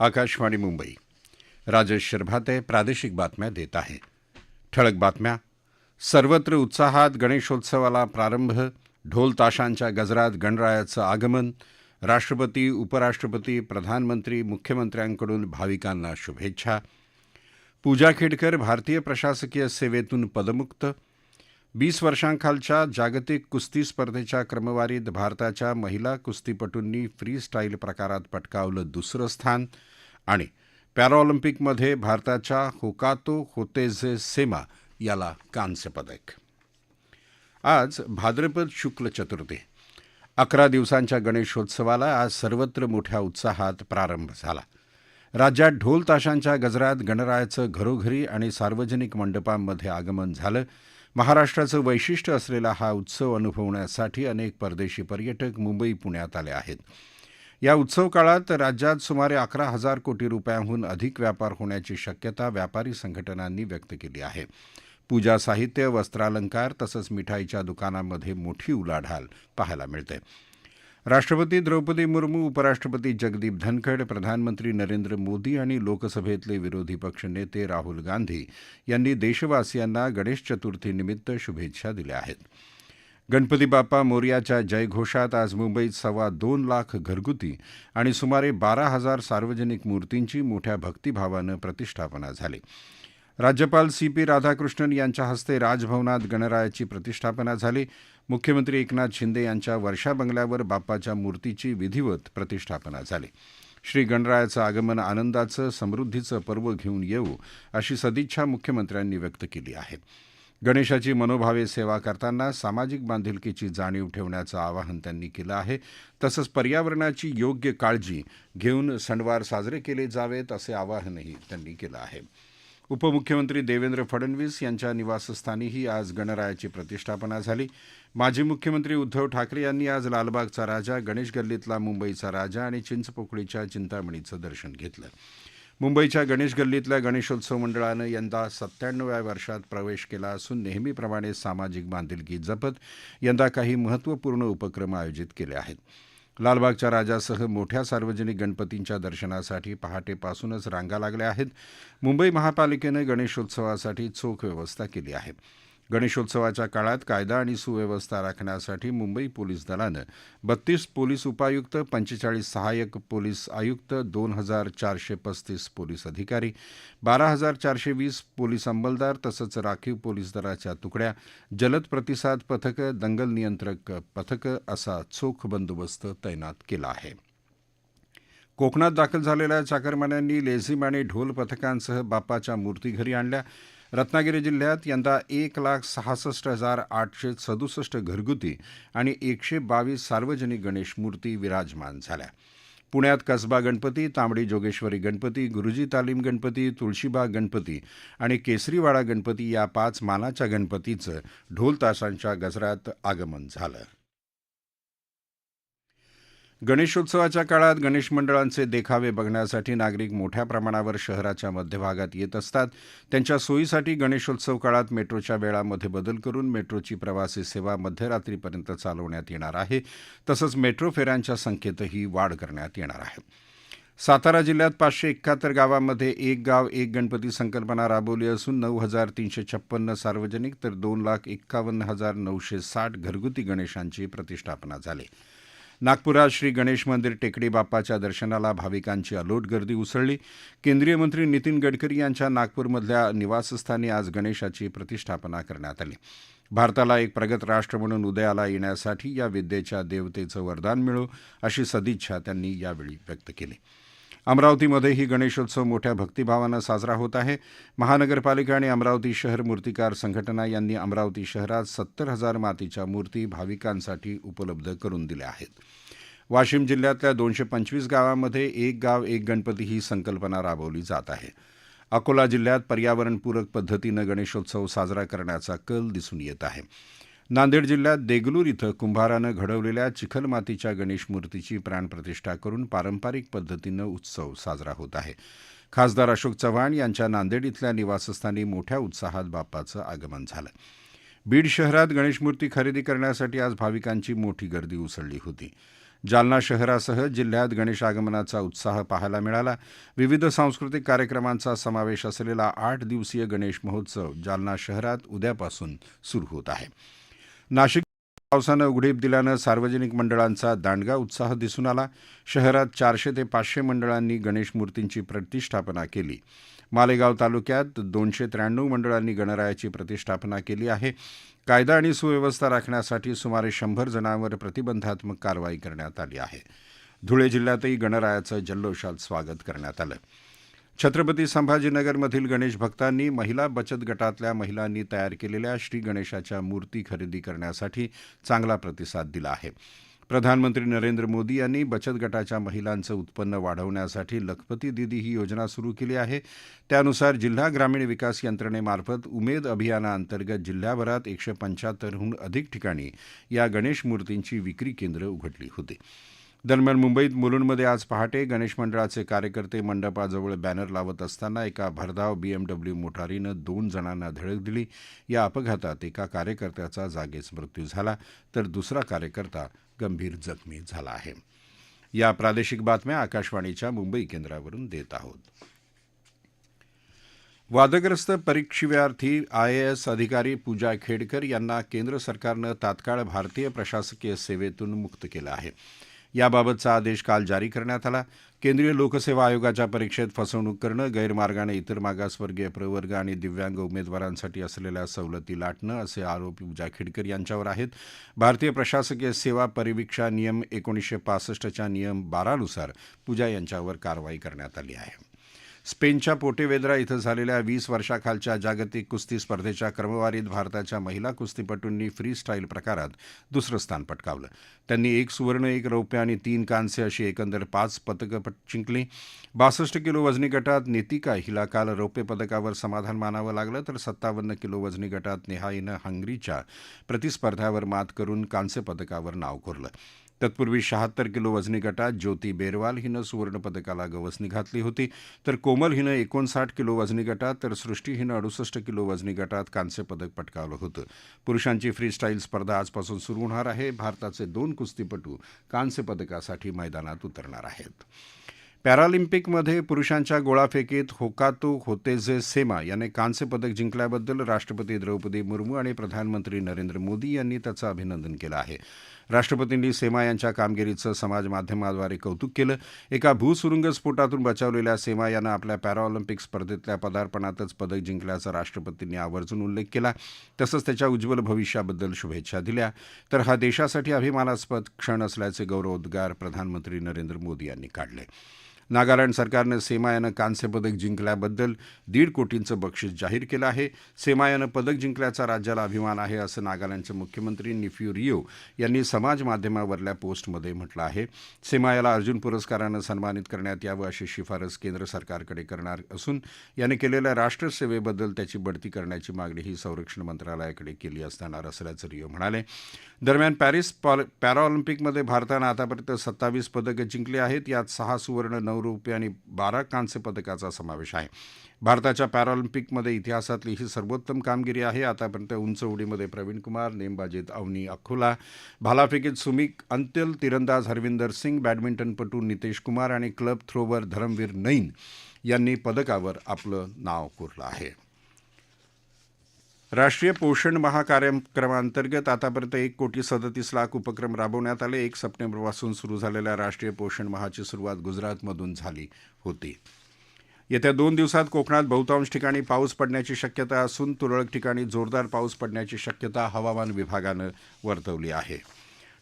आकाशवाणी मुंबई. राजेश शिरभाते प्रादेशिक बातम्या देत आहे. ठळक बातम्या. सर्वत्र उत्साहात गणेशोत्सवाला प्रारंभ ढोल ताशांच्या गजरात गणरायाचं आगमन राष्ट्रपती उपराष्ट्रपती प्रधानमंत्री मुख्यमंत्र्यांकडून भाविकांना शुभेच्छा. पूजा खेडकर भारतीय प्रशासकीय सेवेतून पदमुक्त वीस वर्षांखालच्या जागतिक कुस्ती स्पर्धेच्या क्रमवारीत भारताच्या महिला कुस्तीपटूंनी फ्री स्टाईल प्रकारात पटकावलं दुसरं स्थान. आणि पॅराऑलिम्पिकमध्ये भारताच्या होकातो होतेझे सेमा याला कांस्य पदक. आज भाद्रपद शुक्ल चतुर्थी. अकरा दिवसांच्या गणेशोत्सवाला आज सर्वत्र मोठ्या उत्साहात प्रारंभ झाला. राज्यात ढोल ताशांच्या गजरात गणरायाचं घरोघरी आणि सार्वजनिक मंडपांमध्ये आगमन झालं. महाराष्ट्राचं वैशिष्ट्य असलेला हा उत्सव अनुभवण्यासाठी अनेक परदेशी पर्यटक मुंबई पुण्यात आले आहेत. या उत्सव काळात राज्यात सुमारे अकरा हजार कोटी रुपयांहून अधिक व्यापार होण्याची शक्यता व्यापारी संघटनांनी व्यक्त केली आहे. पूजा साहित्य वस्त्रालंकार तसंच मिठाईच्या दुकानांमध्ये मोठी उलाढाल पाहायला मिळते. राष्ट्रपती द्रौपदी मुर्मू उपराष्ट्रपती जगदीप धनखड प्रधानमंत्री नरेंद्र मोदी आणि लोकसभेतले विरोधी पक्षनेते राहुल गांधी यांनी देशवासियांना गणेश चतुर्थीनिमित्त शुभेच्छा दिल्या आहेत. गणपती बाप्पा मोर्याच्या जयघोषात आज मुंबईत सव्वा दोन लाख घरगुती आणि सुमारे बारा हजार सार्वजनिक मूर्तींची मोठ्या भक्तिभावानं प्रतिष्ठापना झाली. राज्यपाल सी पी राधाकृष्णन यांच्या हस्ते राजभवनात गणरायाची प्रतिष्ठापना झाली. मुख्यमंत्री एकनाथ शिंदे यांच्या वर्षा बंगल्यावर बाप्पाच्या मूर्तीची विधिवत प्रतिष्ठापना झाली. श्री गणरायाचं आगमन आनंदाचं समृद्धीचं पर्व घेऊन येऊ अशी सदिच्छा मुख्यमंत्र्यांनी व्यक्त केली आहे. गणेशाची मनोभावे सेवा करताना सामाजिक बांधिलकीची जाणीव ठेवण्याचं आवाहन त्यांनी केलं आहे. तसंच पर्यावरणाची योग्य काळजी घेऊन सणवार साजरे केले जावेत असे आवाहनही त्यांनी केलं आहे. उपमुख्यमंत्री देवेंद्र फडणवीस यांच्या निवासस्थानीही आज गणरायाची प्रतिष्ठापना झाली. माजी मुख्यमंत्री उद्धव ठाकरे यांनी आज लालबागचा राजा गणेश गल्लीतला मुंबईचा राजा आणि चिंचपोकळीच्या चिंतामणीचं दर्शन घेतलं. मुंबईच्या गणेश गल्लीतल्या गणेशोत्सव मंडळानं यंदा सत्त्याण्णव्या वर्षात प्रवेश केला असून नेहमीप्रमाणे सामाजिक बांधिलकी जपत यंदा काही महत्त्वपूर्ण उपक्रम आयोजित केले आहेत. लालबागच्या राजासह मोठ्या सार्वजनिक गणपतींच्या दर्शनासाठी पहाटेपासूनच रांगा लागल्या आहेत. मुंबई महापालिकेनं गणेशोत्सवासाठी चोख व्यवस्था केली आहे. गणेशोत्सवाच्या काळात कायदा आणि सुव्यवस्था राखण्यासाठी मुंबई पोलीस दलानं बत्तीस पोलीस उपायुक्त पंचेचाळीस सहाय्यक पोलीस आयुक्त दोन हजार चारशे पस्तीस पोलीस अधिकारी बारा हजार चारशे वीस पोलीस अंमलदार तसंच राखीव पोलीस दलाच्या तुकड्या जलद प्रतिसाद पथकं दंगल नियंत्रक पथकं असा चोख बंदोबस्त तैनात केला आहे. कोकणात दाखल झालेल्या चाकरमान्यांनी लेझिम आणि ढोल पथकांसह बाप्पाच्या मूर्ती घरी आणल्या. रत्नागिरी जिल्ह्यात यंदा एक लाख सहासष्ट हजार आठशे सदुसष्ट घरगुती आणि एकशे बावीस सार्वजनिक गणेश मूर्ती विराजमान झाल्या. पुण्यात कसबा गणपती तांबडी जोगेश्वरी गणपती गुरुजी तालीम गणपती तुळशीबाग गणपती आणि केसरीवाडा गणपती या पाच मानाच्या गणपतीचं ढोल तासांच्या गजरात आगमन झालं. गणेशोत्सवाच्या काळात गणेश मंडळांचे देखावे बघण्यासाठी नागरिक मोठ्या प्रमाणावर शहराच्या मध्यभागात येत असतात. त्यांच्या सोयीसाठी गणेशोत्सव काळात मेट्रोच्या वेळामध्ये बदल करून मेट्रोची प्रवासी सेवा मध्यरात्रीपर्यंत चालवण्यात येणार आहे. तसंच मेट्रो फेऱ्यांच्या संख्येतही वाढ करण्यात येणार आहे. सातारा जिल्ह्यात पाचशे एकाहत्तर गावांमध्ये एक गाव एक गणपती संकल्पना राबवली असून नऊ हजार तीनशे छप्पन्न सार्वजनिक तर दोन लाख एक्कावन्न हजार नऊशे साठ घरगुती गणेशांची प्रतिष्ठापना झाली. नागपुरात श्री गणेश मंदिर टेकडी बाप्पाच्या दर्शनाला भाविकांची अलोट गर्दी उसळली. केंद्रीय मंत्री नितीन गडकरी यांच्या नागपूरमधल्या निवासस्थानी आज गणेशाची प्रतिष्ठापना करण्यात आली. भारताला एक प्रगत राष्ट्र म्हणून उदयाला येण्यासाठी या विद्येच्या देवतेचं वरदान मिळो अशी सदिच्छा त्यांनी यावेळी व्यक्त केली. अमरावतीमध्येही गणेशोत्सव मोठ्या भक्तिभावानं साजरा होत आहे. महानगरपालिका आणि अमरावती शहर मूर्तिकार संघटना यांनी अमरावती शहरात सत्तर हजार मातीच्या मूर्ती भाविकांसाठी उपलब्ध करून दिल्या आहेत. वाशिम जिल्ह्यातल्या दोनशे पंचवीस गावांमध्ये एक गाव एक गणपती ही संकल्पना राबवली जात आहे. अकोला जिल्ह्यात पर्यावरणपूरक पद्धतीनं गणेशोत्सव साजरा करण्याचा कल दिसून येत आहे. नांदेड जिल्ह्यात देगलूर इथं कुंभारानं घडवलेल्या चिखलमातीच्या गणेश मूर्तीची प्राणप्रतिष्ठा करून पारंपरिक पद्धतीनं उत्सव साजरा होत आहे. खासदार अशोक चव्हाण यांच्या नांदेड इथल्या निवासस्थानी मोठ्या उत्साहात बाप्पाचं आगमन झालं. बीड शहरात गणेशमूर्ती खरेदी करण्यासाठी आज भाविकांची मोठी गर्दी उसळली होती. जालना शहरासह जिल्ह्यात गणेश आगमनाचा उत्साह पाहायला मिळाला. विविध सांस्कृतिक कार्यक्रमांचा समावेश असलेला आठ दिवसीय गणेश महोत्सव जालना शहरात उद्यापासून सुरू होत आहे. नाशिक पावसानं उघडीप दिल्यानं सार्वजनिक मंडळांचा दांडगा उत्साह दिसून आला. शहरात चारशे ते पाचशे मंडळांनी गणेश मूर्तींची प्रतिष्ठापना केली. मालेगाव तालुक्यात दोनशे त्र्याण्णव मंडळांनी गणरायाची प्रतिष्ठापना केली आहे. कायदा आणि सुव्यवस्था राखण्यासाठी सुमारे शंभर जणांवर प्रतिबंधात्मक कारवाई करण्यात आली आहे. धुळे जिल्ह्यातही गणरायाचं जल्लोषात स्वागत करण्यात आलं. छत्रपती संभाजीनगरमधील गणेश भक्तांनी महिला बचत गटातल्या महिलांनी तयार केलेल्या श्री गणेशाच्या मूर्ती खरेदी करण्यासाठी चांगला प्रतिसाद दिला आहे. प्रधानमंत्री नरेंद्र मोदी यांनी बचत गटाच्या महिलांचं उत्पन्न वाढवण्यासाठी लखपती दिदी ही योजना सुरू केली आहे. त्यानुसार जिल्हा ग्रामीण विकास यंत्रणेमार्फत उमेद अभियानाअंतर्गत जिल्ह्याभरात एकशे पंच्याहत्तरहून अधिक ठिकाणी या गणेश मूर्तींची विक्री केंद्र उघडली होती. दरम्यान मुंबईत मुलुंडमध्ये आज पहाटे गणेश मंडळाचे कार्यकर्ते मंडपाजवळ बॅनर लावत असताना एका भरधाव बीएमडब्ल्यू मोटारीनं दोन जणांना धडक दिली. या अपघातात एका कार्यकर्त्याचा जागीच मृत्यू झाला तर दुसरा कार्यकर्ता गंभीर जखमी झाला आहे. या प्रादेशिक बातम्या आकाशवाणीच्या मुंबई केंद्रावरून देत आहोत. वादग्रस्त परीक्षार्थी आयएएस अधिकारी पूजा खेडकर यांना केंद्र सरकारनं तात्काळ भारतीय प्रशासकीय सेवेतून मुक्त केलं आहे. याबाबतचा आदेश काल जारी करण्यात आला. केंद्रीय लोकसेवा आयोगाच्या परीक्षेत फसवणूक करणं गैरमार्गाने इतर मागासवर्गीय प्रवर्ग आणि दिव्यांग उमेदवारांसाठी असलेल्या सवलती लाटणं असे आरोप पूजा खेडकर यांच्यावर आहेत. भारतीय प्रशासकीय सेवा परिवीक्षा नियम एकोणीसशे पासष्टच्या नियम बारानुसार पूजा यांच्यावर कारवाई करण्यात आली आहे. स्पेनच्या पोटेवेद्रा इथं झालेल्या वीस वर्षाखालच्या जागतिक कुस्ती स्पर्धेच्या क्रमवारीत भारताच्या महिला कुस्तीपटूंनी फ्री स्टाईल प्रकारात दुसरं स्थान पटकावलं. त्यांनी एक सुवर्ण एक रौप्य आणि तीन कांस्य अशी एकंदर पाच पदकं जिंकली. बासष्ट किलो वजनी गटात नेतिका हिला काल रौप्य पदकावर समाधान मानावं लागलं तर सत्तावन्न किलो वजनी गटात नेहाईनं हंगरीच्या प्रतिस्पर्ध्यावर मात करून कांस्य पदकावर नाव कोरलं. तत्पूर्वी शहात्तर किलो वजनी गटात ज्योती बेरवाल हिनं सुवर्णपदकाला गवसणी घातली होती. तर कोमल हिनं एकोणसाठ किलो वजनी गटात तर सृष्टी हिनं अडुसष्ट किलो वजनी गटात कांस्य पदक पटकावलं होतं. पुरुषांची फ्री स्टाईल स्पर्धा आजपासून सुरू होणार आहे. भारताचे दोन कुस्तीपटू कांस्य पदकासाठी मैदानात उतरणार आहेत. पॅरालिम्पिकमध्ये पुरुषांच्या गोळाफेकीत होकातो होतेझे सेमा याने कांस्य पदक जिंकल्याबद्दल राष्ट्रपती द्रौपदी मुर्मू आणि प्रधानमंत्री नरेंद्र मोदी यांनी त्याचं अभिनंदन केलं आहे. राष्ट्रपतींनी सेमा यांच्या कामगिरीचं समाजमाध्यमाद्वारे कौतुक केलं. एका भूसुरुंग स्फोटातून बचावलेल्या सेमा यानं आपल्या पॅराऑलिम्पिक स्पर्धेतल्या पदार्पणातच पदक जिंकल्याचा राष्ट्रपतींनी आवर्जून उल्लेख केला. तसंच त्याच्या उज्ज्वल भविष्याबद्दल शुभेच्छा दिल्या. तर हा देशासाठी अभिमानास्पद क्षण असल्याचे गौरवोद्गार प्रधानमंत्री नरेंद्र मोदी यांनी काढले. नागालँड सरकारनं सेमा यानं कांस्य पदक जिंकल्याबद्दल दीड कोटींचं बक्षीस जाहीर केलं आहे. सेमा यानं पदक जिंकल्याचा राज्याला अभिमान आहे असं नागालँडचे मुख्यमंत्री निफ्यू रिओ यांनी समाज माध्यमावरल्या पोस्टमध्ये म्हटलं आहे. सेमा याला अर्जुन पुरस्कारानं सन्मानित करण्यात यावं अशी शिफारस केंद्र सरकारकडे करणार असून याने केलेल्या राष्ट्रसेवेबद्दल त्याची बढती करण्याची मागणीही संरक्षण मंत्रालयाकडे केली असणार असल्याचं रिओ म्हणाले. दरम्यान पॅरिस पॅराऑलिम्पिकमध्ये भारतानं आतापर्यंत सत्तावीस पदकं जिंकली आहेत. यात सहा सुवर्ण नऊ रौप्य आणि बारा कांस्य पदकाचा समावेश आहे. भारताच्या पॅरालिम्पिकमध्ये इतिहासातली ही सर्वोत्तम कामगिरी आहे. आतापर्यंत उंच उडीमध्ये प्रवीण कुमार नेमबाजीत अवनी अखोला भालाफेकीत सुमिक अंत्यल तिरंदाज हरविंदर सिंग बॅडमिंटनपटू नितेश कुमार आणि क्लब थ्रोवर धरमवीर नैन यांनी पदकावर आपलं नाव कोरलं आहे. राष्ट्रीय पोषण महाकार्यक्रमांतर्गत आतापर्यंत एक कोटी सदतीस लाख उपक्रम राबवण्यात आले. एक सप्टेंबरपासून सुरू झालेल्या राष्ट्रीय पोषण माहाची सुरुवात गुजरातमधून झाली होती. येत्या दोन दिवसात कोकणात बहुतांश ठिकाणी पाऊस पडण्याची शक्यता असून तुरळक ठिकाणी जोरदार पाऊस पडण्याची शक्यता हवामान विभागानं वर्तवली आहे.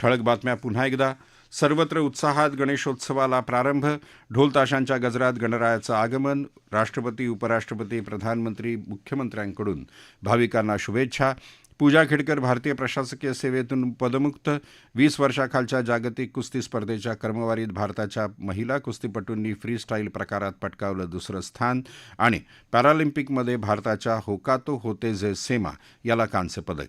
ठळक बातम्या पुन्हा एकदा. सर्वत्र उत्साहात गणेशोत्सवाला प्रारंभ ढोलताशांच्या गजरात गणरायाचं आगमन राष्ट्रपती उपराष्ट्रपती प्रधानमंत्री मुख्यमंत्र्यांकडून भाविकांना शुभेच्छा. पूजा खेडकर भारतीय प्रशासकीय सेवेतून पदमुक्त. वीस वर्षाखालच्या जागतिक कुस्ती स्पर्धेच्या क्रमवारीत भारताच्या महिला कुस्तीपटूंनी फ्री स्टाईल प्रकारात पटकावलं दुसरं स्थान आणि पॅरालिम्पिकमध्ये भारताच्या होकातो होते जे सेमा याला कांस्य पदक.